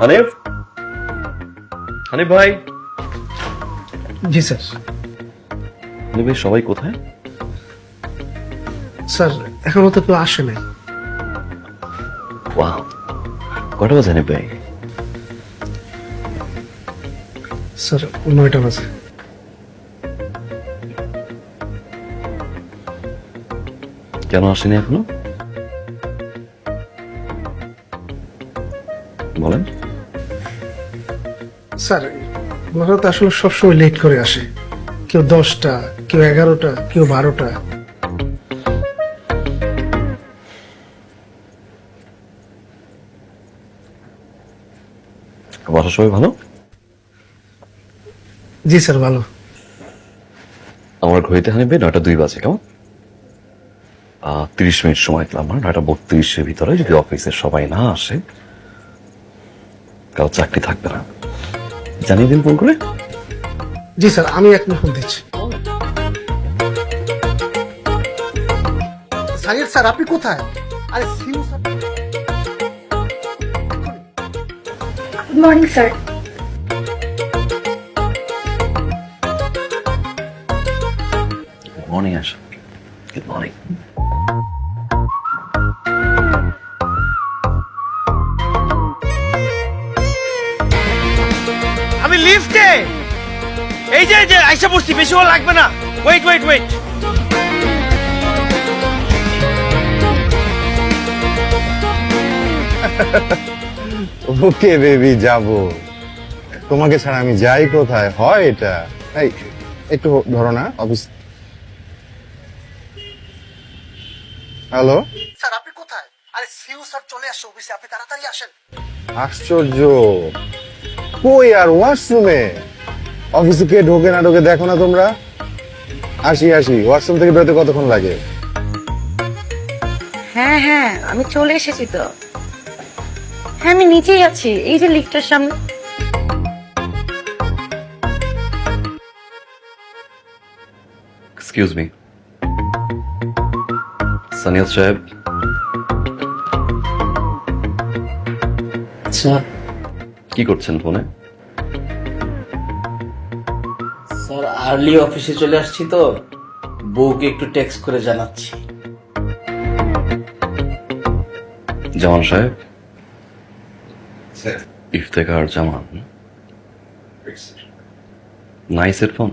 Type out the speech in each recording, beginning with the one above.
হানিফ? হানিফ ভাই? জি স্যার। হানিফ ভাই সবাই কোথায়? স্যার এখনও তো কেউ আসে নাই। ওয়াও। কটা বাজে হানিফ ভাই? স্যার নয়টা বাজে। কেন আসেনি এখনও? বলেন। স্যার ওনারা তো আসলে সবসময় লেট করে আসে। কেউ দশটা কেউ এগারোটা কেউ বারোটা। বাসার সবাই ভালো? জি স্যার ভালো। আমার ঘড়িতে ভাই নয়টা দুই বাজে কেমন? তিরিশ মিনিট সময় দিলাম আমার নয়টা বত্রিশের ভিতরে যদি অফিসের সবাই না আসে কারও চাকরি থাকবে না। জানিয়ে দিন ফোন করে। জি স্যার আমি এক মিনিট ফোন দিচ্ছি। সাইয়েদ স্যার আপনি কোথায়? আরে see you sir. Good morning sir good morning Asha good morning লিফটে এই যে যে আইসা পড়ছি বেশি হওয়া লাগবে না। Wait wait wait okay baby যাব। তোমাকে ছাড়া আমি যাই কোথায়? হয় এটা? এই একটু ধরো না অফিস হ্যালো? স্যার আপনি কোথায়? আরে সিউ স্যার চলে আসছে অফিসে আপনি তাড়াতাড়ি আসেন। আশ্চর্য। কই আর ওয়াশরুমে? অফিসে কে ঢোকে না ঢোকে দেখো না তোমরা। আসি আসি ওয়াশরুম থেকে বেরোতে কতক্ষণ লাগে? হ্যাঁ হ্যাঁ আমি চলে এসেছি তো। হ্যাঁ আমি নিচেই আছি এই যে লিফটের সামনে। এক্সকিউজ মি সানিয়াদ সাহেব। আচ্ছা কি করছেন ফোনে? স্যার আর্লি অফিসে চলে আসছি তো। বউকে একটু টেক্সট করে জানাচ্ছি। জামান সাহেব? ইফতেকার জামান। নাইসের ফোন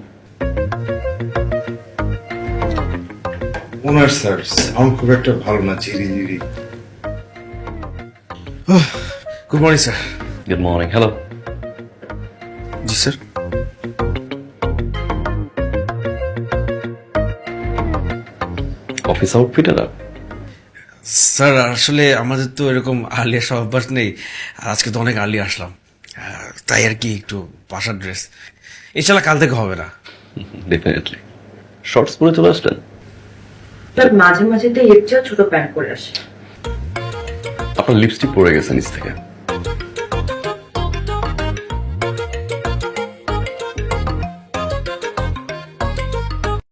ওনার স্যার সাউন্ড খুব একটা ভালো না ঝিরি ঝিরি good morning sir good morning hello জি স্যার। অফিস আউটফিট এরা স্যার আসলে আমাদের তো এরকম আর্লি আসার অভ্যাস নেই। আর আজকে তো অনেক আর্লি আসলাম। তাই আর কি একটু বাসার ড্রেস এছাড়া কাল থেকে হবে না। ডেফিনেটলি শর্টস পরে চলে আসলেন? তার মাঝে মাঝে তো এর চেয়েও ছোট প্যান্ট পরে আসে। আপনার লিপস্টিক পরে গেছে নিচ থেকে।